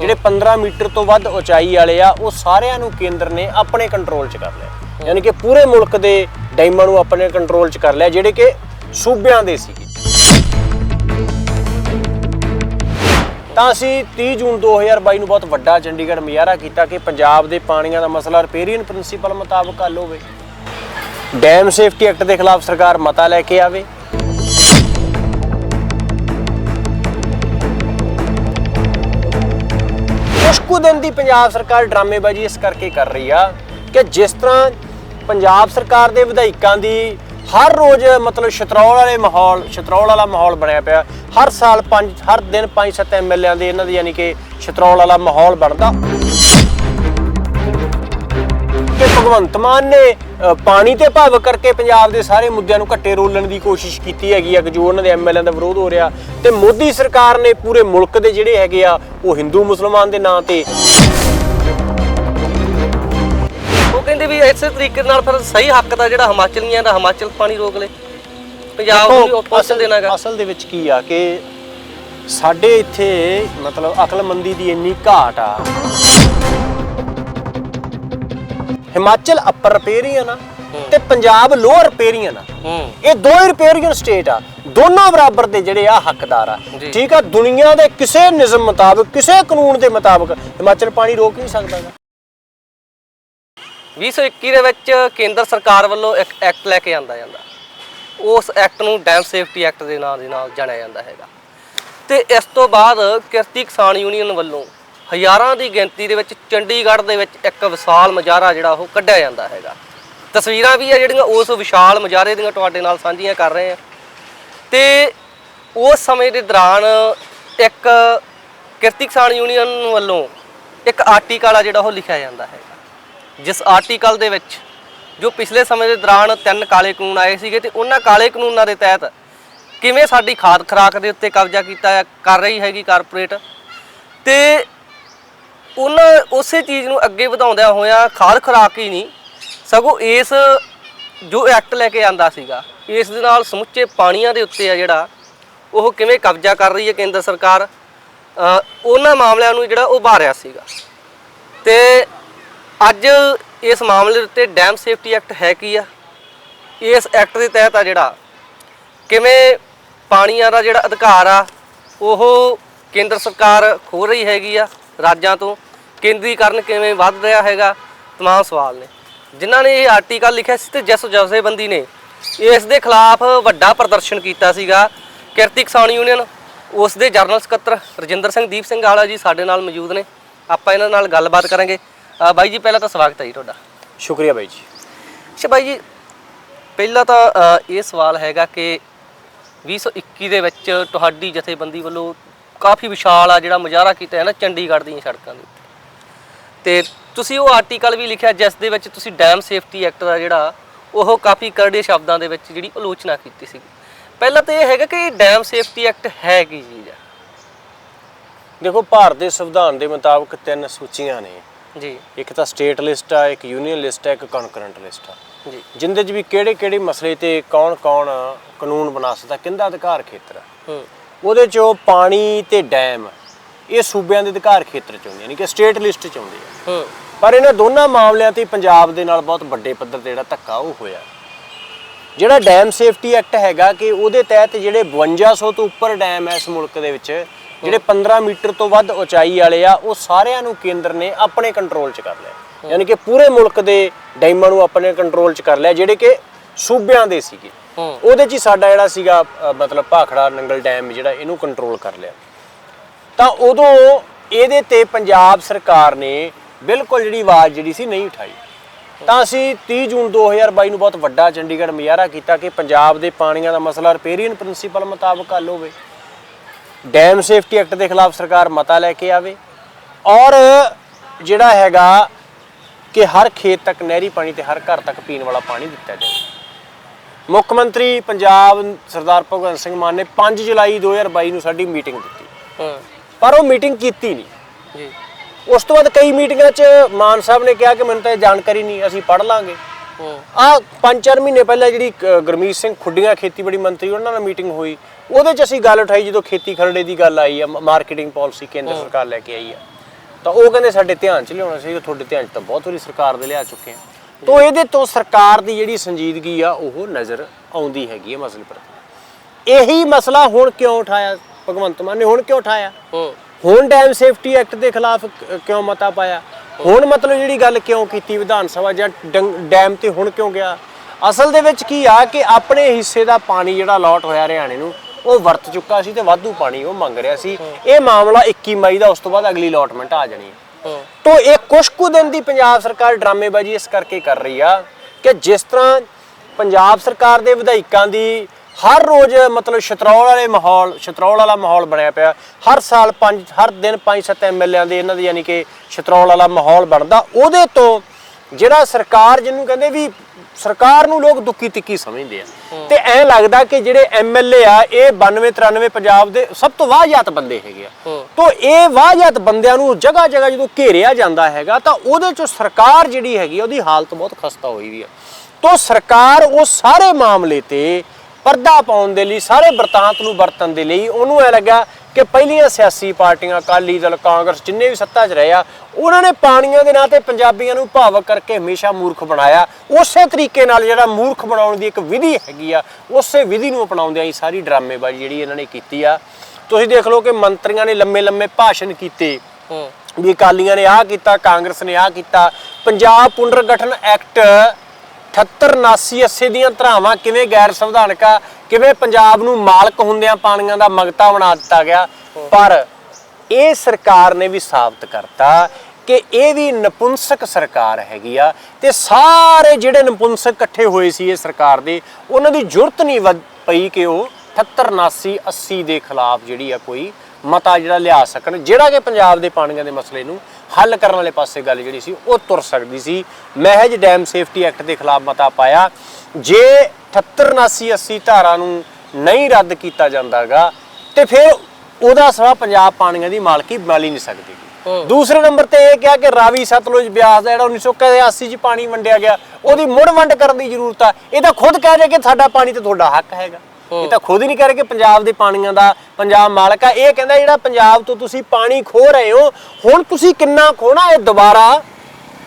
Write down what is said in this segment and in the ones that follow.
ਜਿਹੜੇ 15 ਮੀਟਰ ਤੋਂ ਵੱਧ ਉਚਾਈ ਵਾਲੇ ਆ ਉਹ ਸਾਰਿਆਂ ਨੂੰ ਕੇਂਦਰ ਨੇ ਆਪਣੇ ਕੰਟਰੋਲ 'ਚ ਕਰ ਲਿਆ। ਯਾਨੀ ਕਿ ਪੂਰੇ ਮੁਲਕ ਦੇ ਡੈਮਾਂ ਨੂੰ ਆਪਣੇ ਕੰਟਰੋਲ 'ਚ ਕਰ ਲਿਆ ਜਿਹੜੇ ਕਿ ਸੂਬਿਆਂ ਦੇ ਸੀ ਤਾਂ ਅਸੀਂ 30 ਜੂਨ 2022 ਨੂੰ ਬਹੁਤ ਵੱਡਾ ਚੰਡੀਗੜ੍ਹ ਮੁਜ਼ਾਹਰਾ ਕੀਤਾ ਕਿ ਪੰਜਾਬ ਦੇ ਪਾਣੀਆਂ ਦਾ ਮਸਲਾ ਰਿਪੇਰੀਅਨ ਪ੍ਰਿੰਸੀਪਲ ਮੁਤਾਬਕ ਹੱਲ ਹੋਵੇ। ਡੈਮ ਸੇਫਟੀ ਐਕਟ ਦੇ ਖਿਲਾਫ ਸਰਕਾਰ ਮਤਾ ਲੈ ਕੇ ਆਵੇ। ਕੁਛ ਕੁ ਦਿਨ ਦੀ ਪੰਜਾਬ ਸਰਕਾਰ ਡਰਾਮੇਬਾਜ਼ੀ ਇਸ ਕਰਕੇ ਕਰ ਰਹੀ ਆ ਕਿ ਜਿਸ ਤਰ੍ਹਾਂ ਪੰਜਾਬ ਸਰਕਾਰ ਦੇ ਵਿਧਾਇਕਾਂ ਦੀ ਹਰ ਰੋਜ਼ ਮਤਲਬ ਸ਼ਤਰੌਲ ਵਾਲੇ ਮਾਹੌਲ, ਸ਼ਤਰੌਲ ਵਾਲਾ ਮਾਹੌਲ ਬਣਿਆ ਪਿਆ। ਹਰ ਸਾਲ ਪੰਜ, ਹਰ ਦਿਨ 5-7 ਐਮਐਲਏਆਂ ਦੇ ਇਹਨਾਂ ਦੀ ਯਾਨੀ ਕਿ ਸ਼ਤਰੌਲ ਵਾਲਾ ਮਾਹੌਲ ਬਣਦਾ। ਕਿ ਭਗਵੰਤ ਮਾਨ ਨੇ ਪਾਣੀ ਤੇ ਭਾਵ ਕਰਕੇ ਪੰਜਾਬ ਦੇ ਸਾਰੇ ਮੁੱਦਿਆਂ ਨੂੰ ਘੱਟੇ ਰੋਲਣ ਦੀ ਕੋਸ਼ਿਸ਼ ਕੀਤੀ ਹੈਗੀ ਆ ਕਿ ਜੋ ਉਹਨਾਂ ਦੇ ਐਮਐਲਏ ਦਾ ਵਿਰੋਧ ਹੋ ਰਿਹਾ ਤੇ ਮੋਦੀ ਸਰਕਾਰ ਨੇ ਪੂਰੇ ਮੁਲਕ ਦੇ ਜਿਹੜੇ ਹੈਗੇ ਆ ਉਹ ਹਿੰਦੂ ਮੁਸਲਮਾਨ ਦੇ ਨਾਂ ਤੇ ਉਹ ਕਹਿੰਦੇ ਵੀ ਇਸੇ ਤਰੀਕੇ ਨਾਲ ਫਿਰ ਸਹੀ ਹੱਕ ਦਾ ਜਿਹੜਾ ਹਿਮਾਚਲੀਆਂ ਦਾ ਹਿਮਾਚਲ ਪਾਣੀ ਰੋਕ ਲੇ। ਪੰਜਾਬ ਨੂੰ ਅਸਲ- ਦੇਣਾਗਾ ਅਸਲ ਦੇ ਵਿੱਚ ਕੀ ਆ ਕਿ ਸਾਡੇ ਇੱਥੇ ਮਤਲਬ ਅਕਲਮੰਦੀ ਦੀ ਇੰਨੀ ਘਾਟ ਆ ਹਿਮਾਚਲ ਅਪਰ ਰਿਪੇਰੀਅਨ ਆ ਤੇ ਪੰਜਾਬ ਲੋਅਰ ਰਿਪੇਰੀਅਨ ਆ। ਇਹ ਦੋ ਹੀ ਰਿਪੇਰੀਅਨ ਸਟੇਟ ਆ। ਦੋਨੋਂ ਬਰਾਬਰ ਦੇ ਜਿਹੜੇ ਆ ਹੱਕਦਾਰ ਆ। ਠੀਕ ਆ? ਦੁਨੀਆ ਦੇ ਕਿਸੇ ਨਿਯਮ ਮੁਤਾਬਕ ਕਿਸੇ ਕਾਨੂੰਨ ਦੇ ਮੁਤਾਬਕ ਹਿਮਾਚਲ ਪਾਣੀ ਰੋਕ ਨਹੀਂ ਸਕਦਾ ਗਾ। 2021 ਦੇ ਵਿੱਚ ਕੇਂਦਰ ਸਰਕਾਰ ਵੱਲੋਂ ਇੱਕ ਐਕਟ ਲੈ ਕੇ ਆਂਦਾ ਜਾਂਦਾ। ਉਸ ਐਕਟ ਨੂੰ ਡੈਮ ਸੇਫਟੀ ਐਕਟ ਦੇ ਨਾਂ ਦੇ ਨਾਲ ਜਾਣਿਆ ਜਾਂਦਾ ਹੈਗਾ। ਤੇ ਇਸ ਤੋਂ ਬਾਅਦ ਕਿਰਤੀ ਕਿਸਾਨ ਯੂਨੀਅਨ ਵੱਲੋਂ ਹਜ਼ਾਰਾਂ ਦੀ ਗਿਣਤੀ ਦੇ ਵਿੱਚ ਚੰਡੀਗੜ੍ਹ ਦੇ ਵਿੱਚ ਇੱਕ ਵਿਸ਼ਾਲ ਮੁਜ਼ਾਹਰਾ ਜਿਹੜਾ ਉਹ ਕੱਢਿਆ ਜਾਂਦਾ ਹੈਗਾ। ਤਸਵੀਰਾਂ ਵੀ ਆ ਜਿਹੜੀਆਂ, ਉਸ ਵਿਸ਼ਾਲ ਮੁਜ਼ਾਹਰੇ ਦੀਆਂ ਤੁਹਾਡੇ ਨਾਲ ਸਾਂਝੀਆਂ ਕਰ ਰਹੇ ਆ ਤੇ ਉਸ ਸਮੇਂ ਦੇ ਦੌਰਾਨ ਇੱਕ ਕਿਰਤੀ ਕਿਸਾਨ ਯੂਨੀਅਨ ਵੱਲੋਂ ਇੱਕ ਆਰਟੀਕਲ ਆ ਜਿਹੜਾ ਉਹ ਲਿਖਿਆ ਜਾਂਦਾ ਹੈਗਾ। ਜਿਸ ਆਰਟੀਕਲ ਦੇ ਵਿੱਚ ਜੋ ਪਿਛਲੇ ਸਮੇਂ ਦੇ ਦੌਰਾਨ ਤਿੰਨ ਕਾਲੇ ਕਾਨੂੰਨ ਆਏ ਸੀਗੇ ਤੇ ਉਹਨਾਂ ਕਾਲੇ ਕਾਨੂੰਨਾਂ ਦੇ ਤਹਿਤ ਕਿਵੇਂ ਸਾਡੀ ਖਾਦ ਖਰਾਕ ਦੇ ਉੱਤੇ ਕਬਜ਼ਾ ਕੀਤਾ ਹੈ- ਕਰ ਰਹੀ ਹੈਗੀ ਕਾਰਪੋਰੇਟ ਤੇ ਉਹਨਾਂ ਉਸੇ ਚੀਜ਼ ਨੂੰ ਅੱਗੇ ਵਧਾਉਂਦਿਆਂ ਹੋਇਆਂ ਖਾਲ ਖੁਰਾਕ ਹੀ ਨਹੀਂ, ਸਗੋਂ ਇਸ ਜੋ ਐਕਟ ਲੈ ਕੇ ਆਂਦਾ ਸੀਗਾ, ਇਸ ਦੇ ਨਾਲ ਸਮੁੱਚੇ ਪਾਣੀਆਂ ਦੇ ਉੱਤੇ ਆ ਜਿਹੜਾ, ਉਹ ਕਿਵੇਂ ਕਬਜ਼ਾ ਕਰ ਰਹੀ ਹੈ ਕੇਂਦਰ ਸਰਕਾਰ ਉਹਨਾਂ ਮਾਮਲਿਆਂ ਨੂੰ ਜਿਹੜਾ ਉਹ ਬਾਰਿਆ ਸੀਗਾ। ਤੇ ਅੱਜ ਇਸ ਮਾਮਲੇ ਉੱਤੇ ਡੈਮ ਸੇਫਟੀ ਐਕਟ ਹੈ ਕੀ ਆ? ਇਸ ਐਕਟ ਦੇ ਤਹਿਤ ਆ ਜਿਹੜਾ, ਕਿਵੇਂ ਪਾਣੀਆਂ ਦਾ ਜਿਹੜਾ ਅਧਿਕਾਰ ਆ, ਉਹ ਕੇਂਦਰ ਸਰਕਾਰ ਖੋ ਰਹੀ ਹੈਗੀ ਆ? ਰਾਜਾਂ ਤੋਂ ਕੇਂਦਰੀਕਰਨ ਕਿਵੇਂ ਵੱਧ ਰਿਹਾ ਹੈਗਾ ਤਮਾਮ ਸਵਾਲ ਨੇ। ਜਿਨ੍ਹਾਂ ਨੇ ਇਹ ਆਰਟੀਕਲ ਲਿਖਿਆ ਸੀ ਤੇ ਜਸ ਜਥੇਬੰਦੀ ਨੇ ਇਸ ਦੇ ਖਿਲਾਫ ਵੱਡਾ ਪ੍ਰਦਰਸ਼ਨ ਕੀਤਾ ਸੀਗਾ। ਕਿਰਤੀ ਕਿਸਾਨ ਯੂਨੀਅਨ ਉਸ ਦੇ ਜਨਰਲ ਸਕੱਤਰ ਰਜਿੰਦਰ ਸਿੰਘ ਦੀਪ ਸਿੰਘ ਆਲਾ ਜੀ ਸਾਡੇ ਨਾਲ ਮੌਜੂਦ ਨੇ। ਆਪਾਂ ਇਹਨਾਂ ਨਾਲ ਗੱਲਬਾਤ ਕਰਾਂਗੇ। ਬਾਈ ਜੀ ਪਹਿਲਾਂ ਤਾਂ ਸਵਾਗਤ ਹੈ ਜੀ ਤੁਹਾਡਾ। ਸ਼ੁਕਰੀਆ ਬਾਈ ਜੀ। ਅੱਛਾ ਬਾਈ ਜੀ ਪਹਿਲਾਂ ਤਾਂ ਇਹ ਸਵਾਲ ਹੈਗਾ ਕਿ 2021 ਦੇ ਵਿੱਚ ਤੁਹਾਡੀ ਜਥੇਬੰਦੀ ਵੱਲੋਂ ਕਾਫੀ ਵਿਸ਼ਾਲ ਆ ਜਿਹੜਾ ਮੁਜ਼ਾਹਰਾ ਕੀਤਾ ਹੈ ਨਾ ਚੰਡੀਗੜ੍ਹ ਦੀਆਂ ਸੜਕਾਂ ਦੇ ਉੱਤੇ। ਤੇ ਤੁਸੀਂ ਉਹ ਆਰਟੀਕਲ ਵੀ ਲਿਖਿਆ ਜਿਸ ਦੇ ਵਿੱਚ ਤੁਸੀਂ ਡੈਮ ਸੇਫਟੀ ਐਕਟ ਦਾ ਜਿਹੜਾ ਉਹ ਕਾਫੀ ਕਰੜੇ ਸ਼ਬਦਾਂ ਦੇ ਵਿੱਚ ਜਿਹੜੀ ਆਲੋਚਨਾ ਕੀਤੀ ਸੀ ਪਹਿਲਾਂ ਤਾਂ ਇਹ ਹੈਗਾ ਕਿ ਡੈਮ ਸੇਫਟੀ ਐਕਟ ਹੈ ਕੀ ਚੀਜ਼ ਆ? ਦੇਖੋ ਭਾਰਤ ਦੇ ਸੰਵਿਧਾਨ ਦੇ ਮੁਤਾਬਕ ਤਿੰਨ ਸੂਚੀਆਂ ਨੇ। ਜੀ। ਇੱਕ ਤਾਂ ਸਟੇਟ ਲਿਸਟ ਆ ਇੱਕ ਯੂਨੀਅਨ ਲਿਸਟ ਆ ਇੱਕ ਕਨਕਰੈਂਟ ਲਿਸਟ ਆ। ਜੀ। ਜਿੰਦੇ 'ਚ ਵੀ ਕਿਹੜੇ ਕਿਹੜੇ ਮਸਲੇ ਤੇ ਕੌਣ ਕੌਣ ਕਾਨੂੰਨ ਬਣਾ ਸਕਦਾ ਕਿੰਦਾ ਅਧਿਕਾਰ ਖੇਤਰ ਆ? ਹੂੰ। ਉਹਦੇ 'ਚੋਂ ਪਾਣੀ ਤੇ ਡੈਮ ਇਹ ਸੂਬਿਆਂ ਦੇ ਅਧਿਕਾਰ ਖੇਤਰ 'ਚ ਆਉਂਦੇ ਯਾਨੀ ਕਿ ਸਟੇਟ ਲਿਸਟ 'ਚ ਆਉਂਦੇ ਆ। ਹੂੰ। ਪਰ ਇਹਨਾਂ ਦੋਨਾਂ ਮਾਮਲਿਆਂ ਤੇ ਪੰਜਾਬ ਦੇ ਨਾਲ ਬਹੁਤ ਵੱਡੇ ਪੱਧਰ ਤੇ ਜਿਹੜਾ ਧੱਕਾ ਉਹ ਹੋਇਆ। ਜਿਹੜਾ ਡੈਮ ਸੇਫਟੀ ਐਕਟ ਹੈਗਾ ਕਿ ਉਹਦੇ ਤਹਿਤ ਜਿਹੜੇ 5200 ਤੋਂ ਉੱਪਰ ਡੈਮ ਹੈ ਇਸ ਮੁਲਕ ਦੇ ਵਿੱਚ ਜਿਹੜੇ 15 ਮੀਟਰ ਤੋਂ ਵੱਧ ਉਚਾਈ ਵਾਲੇ ਆ ਉਹ ਸਾਰਿਆਂ ਨੂੰ ਕੇਂਦਰ ਨੇ ਆਪਣੇ ਕੰਟਰੋਲ 'ਚ ਕਰ ਲਿਆ। ਯਾਨੀ ਕਿ ਪੂਰੇ ਮੁਲਕ ਦੇ ਡੈਮਾਂ ਨੂੰ ਆਪਣੇ ਕੰਟਰੋਲ 'ਚ ਕਰ ਲਿਆ ਜਿਹੜੇ ਕਿ ਸੂਬਿਆਂ ਦੇ ਸੀਗੇ। ਉਹਦੇ 'ਚ ਹੀ ਸਾਡਾ ਜਿਹੜਾ ਸੀਗਾ ਮਤਲਬ ਭਾਖੜਾ ਨੰਗਲ ਡੈਮ ਜਿਹੜਾ ਇਹਨੂੰ ਕੰਟਰੋਲ ਕਰ ਲਿਆ। ਤਾਂ ਉਦੋਂ ਇਹਦੇ ਤੇ ਪੰਜਾਬ ਸਰਕਾਰ ਨੇ ਬਿਲਕੁਲ ਜਿਹੜੀ ਆਵਾਜ਼ ਜਿਹੜੀ ਸੀ ਨਹੀਂ ਉਠਾਈ। ਤਾਂ ਅਸੀਂ 30 ਜੂਨ 2022 ਨੂੰ ਬਹੁਤ ਵੱਡਾ ਚੰਡੀਗੜ੍ਹ ਮੁਜ਼ਾਹਰਾ ਕੀਤਾ ਕਿ ਪੰਜਾਬ ਦੇ ਪਾਣੀਆਂ ਦਾ ਮਸਲਾ ਰਿਪੇਰੀਅਨ ਪ੍ਰਿੰਸੀਪਲ ਮੁਤਾਬਕ ਹੱਲ ਹੋਵੇ। ਡੈਮ ਸੇਫਟੀ ਐਕਟ ਦੇ ਖਿਲਾਫ ਸਰਕਾਰ ਮਤਾ ਲੈ ਕੇ ਆਵੇ। ਔਰ ਜਿਹੜਾ ਹੈਗਾ ਕਿ ਹਰ ਖੇਤ ਤੱਕ ਨਹਿਰੀ ਪਾਣੀ ਤੇ ਹਰ ਘਰ ਤੱਕ ਪੀਣ ਵਾਲਾ ਪਾਣੀ ਦਿੱਤਾ ਜਾਵੇ। ਮੁੱਖ ਮੰਤਰੀ ਪੰਜਾਬ ਸਰਦਾਰ ਭਗਵੰਤ ਸਿੰਘ ਮਾਨ ਨੇ 5 ਜੁਲਾਈ 2022 ਨੂੰ ਸਾਡੀ ਮੀਟਿੰਗ ਦਿੱਤੀ। ਪਰ ਉਹ ਮੀਟਿੰਗ ਕੀਤੀ ਨਹੀਂ। ਜੀ। ਉਸ ਤੋਂ ਬਾਅਦ ਕਈ ਮੀਟਿੰਗਾਂ 'ਚ ਮਾਨ ਸਾਹਿਬ ਨੇ ਕਿਹਾ ਕਿ ਮੈਨੂੰ ਤਾਂ ਇਹ ਜਾਣਕਾਰੀ ਨਹੀਂ ਅਸੀਂ ਪੜ੍ਹ ਲਾਂਗੇ। ਆ ਪੰਜ ਚਾਰ ਮਹੀਨੇ ਪਹਿਲਾਂ ਜਿਹੜੀ ਗੁਰਮੀਤ ਸਿੰਘ ਖੁੱਡੀਆਂ ਖੇਤੀਬਾੜੀ ਮੰਤਰੀ ਉਹਨਾਂ ਨਾਲ ਮੀਟਿੰਗ ਹੋਈ। ਉਹਦੇ 'ਚ ਅਸੀਂ ਗੱਲ ਉਠਾਈ ਜਦੋਂ ਖੇਤੀ ਖਰੜੇ ਦੀ ਗੱਲ ਆਈ ਆ ਮਾਰਕੀਟਿੰਗ ਪਾਲਿਸੀ ਕੇਂਦਰ ਸਰਕਾਰ ਲੈ ਕੇ ਆਈ ਆ। ਤਾਂ ਉਹ ਕਹਿੰਦੇ ਸਾਡੇ ਧਿਆਨ 'ਚ ਲਿਆਉਣਾ ਸੀ ਤੁਹਾਡੇ ਧਿਆਨ 'ਚ ਤਾਂ ਬਹੁਤ ਵਾਰੀ ਸਰਕਾਰ ਦੇ ਲਿਆ ਚੁੱਕੇ ਆ। ਤੋਂ ਇਹਦੇ ਤੋਂ ਸਰਕਾਰ ਦੀ ਜਿਹੜੀ ਸੰਜੀਦਗੀ ਆ ਉਹ ਨਜ਼ਰ ਆਉਂਦੀ ਹੈਗੀ ਹੈ ਮਸਲੇ ਪ੍ਰਤੀ ਇਹੀ ਮਸਲਾ ਹੁਣ ਕਿਉਂ ਉਠਾਇਆ ਭਗਵੰਤ ਮਾਨ ਨੇ? ਹੁਣ ਕਿਉਂ ਉਠਾਇਆ? ਹੁਣ ਡੈਮ ਸੇਫਟੀ ਐਕਟ ਦੇ ਖਿਲਾਫ ਕਿਉਂ ਮਤਾ ਪਾਇਆ? ਹੁਣ ਮਤਲਬ ਜਿਹੜੀ ਗੱਲ ਕਿਉਂ ਕੀਤੀ ਵਿਧਾਨ ਸਭਾ ਜਾਂ ਡੈਮ ਤੇ ਹੁਣ ਕਿਉਂ ਗਿਆ? ਅਸਲ ਦੇ ਵਿੱਚ ਕੀ ਆ ਕਿ ਆਪਣੇ ਹਿੱਸੇ ਦਾ ਪਾਣੀ ਜਿਹੜਾ ਅਲਾਟ ਹੋਇਆ ਹਰਿਆਣੇ ਨੂੰ ਉਹ ਵਰਤ ਚੁੱਕਾ ਸੀ ਤੇ ਵਾਧੂ ਪਾਣੀ ਉਹ ਮੰਗ ਰਿਹਾ ਸੀ। ਇਹ ਮਾਮਲਾ 21 ਮਈ ਦਾ ਉਸ ਤੋਂ ਬਾਅਦ ਅਗਲੀ ਅਲਾਟਮੈਂਟ ਆ ਜਾਣੀ ਹੂੰ। ਤੋਂ ਇਹ ਕੁਛ ਕੁ ਦਿਨ ਦੀ ਪੰਜਾਬ ਸਰਕਾਰ ਡਰਾਮੇਬਾਜ਼ੀ ਇਸ ਕਰਕੇ ਕਰ ਰਹੀ ਆ ਕਿ ਜਿਸ ਤਰ੍ਹਾਂ ਪੰਜਾਬ ਸਰਕਾਰ ਦੇ ਵਿਧਾਇਕਾਂ ਦੀ ਹਰ ਰੋਜ਼ ਮਤਲਬ ਸ਼ਤਰੌਲ ਵਾਲੇ ਮਾਹੌਲ, ਸ਼ਤਰੌਲ ਵਾਲਾ ਮਾਹੌਲ ਬਣਿਆ ਪਿਆ। ਹਰ ਸਾਲ ਪੰਜ, ਹਰ ਦਿਨ ਪੰਜ ਸੱਤ ਐਮਐਲਏਆਂ ਦੇ ਇਹਨਾਂ ਦੇ ਯਾਨੀ ਕਿ ਸ਼ਤਰੌਲ ਵਾਲਾ ਮਾਹੌਲ ਬਣਦਾ। ਉਹਦੇ ਤੋਂ ਜਿਹੜਾ ਸਰਕਾਰ ਜਿਹਨੂੰ ਕਹਿੰਦੇ ਵੀ ਸਰਕਾਰ ਨੂੰ ਲੋਕ ਦੁੱਕੀ ਤਿੱਕੀ ਸਮਝਦੇ ਆ। ਤੇ ਐ ਲੱਗਦਾ ਕਿ ਜਿਹੜੇ ਐਮਐਲਏ ਆ ਇਹ 92 93 ਪੰਜਾਬ ਦੇ ਸਭ ਤੋਂ ਵਾਹਯਾਤ ਬੰਦੇ ਹੈਗੇ ਆ। ਤੋ ਇਹ ਵਾਹਯਾਤ ਬੰਦਿਆਂ ਨੂੰ ਜਗ੍ਹਾ ਜਗ੍ਹਾ ਜਦੋਂ ਘੇਰਿਆ ਜਾਂਦਾ ਹੈਗਾ ਤਾਂ ਉਹਦੇ ਚੋਂ ਸਰਕਾਰ ਜਿਹੜੀ ਹੈਗੀ ਉਹਦੀ ਹਾਲਤ ਬਹੁਤ ਖਸਤਾ ਹੋਈ ਵੀ ਆ। ਤੋ ਸਰਕਾਰ ਉਹ ਸਾਰੇ ਮਾਮਲੇ ਤੇ ਪਰਦਾ ਪਾਉਣ ਦੇ ਲਈ ਸਾਰੇ ਵਰਤਾਂਤ ਨੂੰ ਵਰਤਣ ਦੇ ਲਈ ਉਹਨੂੰ ਐ ਲੱਗਾ ਕਿ ਪਹਿਲੀਆਂ ਸਿਆਸੀ ਪਾਰਟੀਆਂ ਅਕਾਲੀ ਦਲ ਕਾਂਗਰਸ ਜਿੰਨੇ ਵੀ ਸੱਤਾ 'ਚ ਰਹੇ ਆ ਉਹਨਾਂ ਨੇ ਪਾਣੀਆਂ ਦੇ ਨਾਂ ਤੇ ਪੰਜਾਬੀਆਂ ਨੂੰ ਭਾਵਕ ਕਰਕੇ ਹਮੇਸ਼ਾ ਮੂਰਖ ਬਣਾਇਆ। ਉਸੇ ਤਰੀਕੇ ਨਾਲ ਜਿਹੜਾ ਮੂਰਖ ਬਣਾਉਣ ਦੀ ਇੱਕ ਵਿਧੀ ਹੈਗੀ ਆ ਉਸੇ ਵਿਧੀ ਨੂੰ ਅਪਣਾਉਂਦਿਆਂ ਹੀ ਸਾਰੀ ਡਰਾਮੇਬਾਜ਼ੀ ਜਿਹੜੀ ਇਹਨਾਂ ਨੇ ਕੀਤੀ ਆ। ਤੁਸੀਂ ਦੇਖ ਲਓ ਕਿ ਮੰਤਰੀਆਂ ਨੇ ਲੰਮੇ ਲੰਮੇ ਭਾਸ਼ਣ ਕੀਤੇ। ਵੀ ਅਕਾਲੀਆਂ ਨੇ ਆਹ ਕੀਤਾ ਕਾਂਗਰਸ ਨੇ ਆਹ ਕੀਤਾ। ਪੰਜਾਬ ਪੁਨਰਗਠਨ ਐਕਟ 78 79 80 ਦੀਆਂ ਧਰਾਵਾਂ ਕਿਵੇਂ ਗੈਰ ਸੰਵਿਧਾਨਕ ਆ? ਕਿਵੇਂ ਪੰਜਾਬ ਨੂੰ ਮਾਲਕ ਹੁੰਦਿਆਂ ਪਾਣੀਆਂ ਦਾ ਮੰਗਤਾ ਬਣਾ ਦਿੱਤਾ ਗਿਆ? ਪਰ ਇਹ ਸਰਕਾਰ ਨੇ ਵੀ ਸਾਬਤ ਕਰਤਾ ਕਿ ਇਹ ਵੀ ਨਪੁੰਸਕ ਸਰਕਾਰ ਹੈਗੀ ਆ ਤੇ ਸਾਰੇ ਜਿਹੜੇ ਨਪੁੰਸਕ ਇਕੱਠੇ ਹੋਏ ਸੀ ਇਹ ਸਰਕਾਰ ਦੇ, ਉਹਨਾਂ ਦੀ ਜ਼ਰੂਰਤ ਨਹੀਂ ਵੱਧ ਪਈ ਕਿ ਉਹ 78 79 80 ਦੇ ਖਿਲਾਫ ਜਿਹੜੀ ਆ ਕੋਈ ਮਤਾ ਜਿਹੜਾ ਲਿਆ ਸਕਣ, ਜਿਹੜਾ ਕਿ ਪੰਜਾਬ ਦੇ ਪਾਣੀਆਂ ਦੇ ਮਸਲੇ ਨੂੰ ਹੱਲ ਕਰਨ ਵਾਲੇ ਪਾਸੇ ਗੱਲ ਜਿਹੜੀ ਸੀ ਉਹ ਤੁਰ ਸਕਦੀ ਸੀ। ਮਹਿਜ ਡੈਮ ਸੇਫਟੀ ਐਕਟ ਦੇ ਖਿਲਾਫ ਮਤਾ ਪਾਇਆ। ਜੇ 78 79 80 ਧਾਰਾ ਨੂੰ ਨਹੀਂ ਰੱਦ ਕੀਤਾ ਜਾਂਦਾਗਾ ਤੇ ਫਿਰ ਉਹਦਾ ਸਵਾ ਪੰਜਾਬ ਪਾਣੀਆਂ ਦੀ ਮਾਲਕੀ ਮਿਲ ਨਹੀਂ ਸਕਦੀ। ਦੂਸਰੇ ਨੰਬਰ ਤੇ ਇਹ ਕਿਹਾ ਕਿ ਰਾਵੀ ਸਤਲੁਜ ਬਿਆਸ ਦਾ ਜਿਹੜਾ 1981 ਚ ਪਾਣੀ ਵੰਡਿਆ ਗਿਆ ਉਹਦੀ ਮੁੜ ਵੰਡ ਕਰਨ ਦੀ ਜ਼ਰੂਰਤ ਆ। ਇਹ ਤਾਂ ਖੁਦ ਕਹਿ ਰਿਹਾ ਕਿ ਸਾਡਾ ਪਾਣੀ ਤੇ ਤੁਹਾਡਾ ਹੱਕ ਹੈਗਾ। ਇਹ ਤਾਂ ਖੁਦ ਹੀ ਨਹੀਂ ਕਹਿ ਰਹੇ ਕਿ ਪੰਜਾਬ ਦੇ ਪਾਣੀਆਂ ਦਾ ਪੰਜਾਬ ਮਾਲਕ ਆ। ਇਹ ਕਹਿੰਦਾ ਜਿਹੜਾ ਪੰਜਾਬ ਤੋਂ ਤੁਸੀਂ ਪਾਣੀ ਖੋ ਰਹੇ ਹੋ ਹੁਣ ਤੁਸੀਂ ਕਿੰਨਾ ਖੋਣਾ ਇਹ ਦੁਬਾਰਾ